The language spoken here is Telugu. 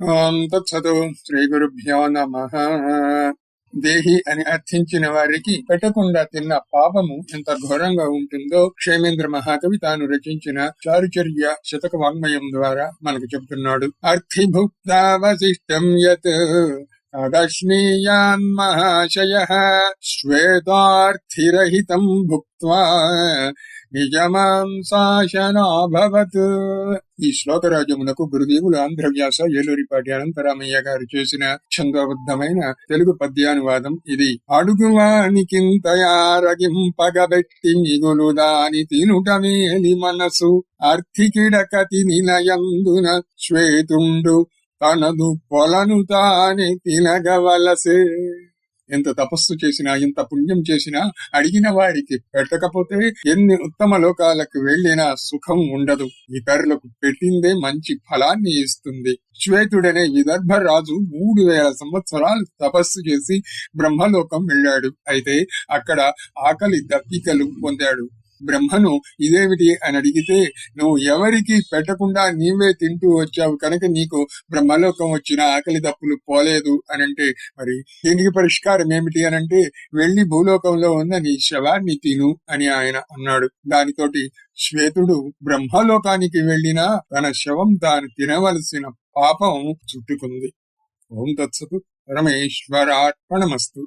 ఓం తత్సతు శ్రీ గురుభ్యో నమ. దేహి అని అర్థించిన వారికి పెట్టకుండా తిన్న పాపము ఎంత ఘోరంగా ఉంటుందో క్షేమేంద్ర మహాకవి తాను రచించిన చారుచర్య శతక వాంగ్మయం ద్వారా మనకు చెబుతున్నాడు. అర్థిభుక్తావశిష్టం యత్ అదశ్నీయాన్ మహాశయ శ్వేతార్థిరహితం భుక్వా నిజమాంసాశనాభవత్ ఈ శ్లోకరాజమునకు గురుదేవులు ఆంధ్రవ్యాస ఏలూరిపాటి అనంతరామయ్య గారు చేసిన ఛందోబద్ధమైన తెలుగు పద్యానువాదం ఇది. అడుగువానికింతయారగింపగబెట్టి మిగులు దాని తినుట మేలి మనసు అర్థికిడకతి నిలయందున శ్వేతుండు తనదు పొలను తానే తినగవలసే. ఎంత తపస్సు చేసినా ఎంత పుణ్యం చేసినా అడిగిన వాడికి పెట్టకపోతే ఎన్ని ఉత్తమ లోకాలకు వెళ్ళినా సుఖం ఉండదు. ఇతరులకు పెట్టిందే మంచి ఫలాన్ని ఇస్తుంది. శ్వేతుడనే విదర్భ రాజు మూడు వేల సంవత్సరాలు తపస్సు చేసి బ్రహ్మలోకం వెళ్ళాడు. అయితే అక్కడ ఆకలి దప్పికలు పొందాడు. బ్రహ్మను ఇదేమిటి అని అడిగితే నువ్వు ఎవరికి పెట్టకుండా నీవే తింటూ వచ్చావు కనుక నీకు బ్రహ్మలోకం వచ్చిన ఆకలి తప్పులు పోలేదు అని అంటే మరి దీనికి పరిష్కారం ఏమిటి అని అంటే వెళ్ళి భూలోకంలో ఉన్న నీ శవాన్ని తిను అని ఆయన అన్నాడు. దానితోటి శ్వేతుడు బ్రహ్మలోకానికి వెళ్ళినా తన శవం తాను తినవలసిన పాపం చుట్టుకుంది. ఓం తత్సతు పరమేశ్వరార్పణమస్తు.